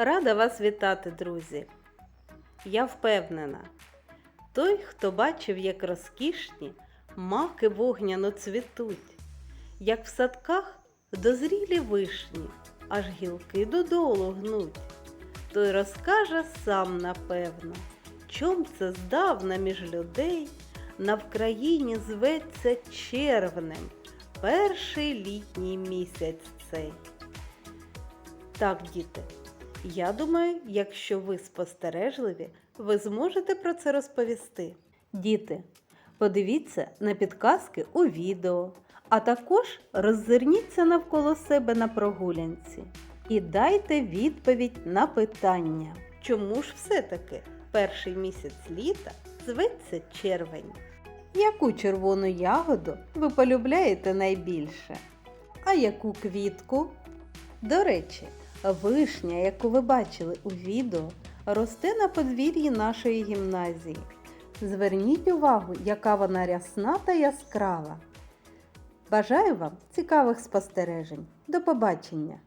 Рада вас вітати, друзі. Я впевнена, той, хто бачив, як розкішні маки вогняно цвітуть, як в садках дозрілі вишні, аж гілки додолу гнуть, той розкаже сам напевно, чом це здавна між людей на Вкраїні зветься червнем, перший літній місяць цей. Так, діти, я думаю, якщо ви спостережливі, ви зможете про це розповісти. Діти, подивіться на підказки у відео, а також роззирніться навколо себе на прогулянці і дайте відповідь на питання, чому ж все-таки перший місяць літа зветься червень? Яку червону ягоду ви полюбляєте найбільше? А яку квітку? До речі, вишня, яку ви бачили у відео, росте на подвір'ї нашої гімназії. Зверніть увагу, яка вона рясна та яскрава. Бажаю вам цікавих спостережень. До побачення!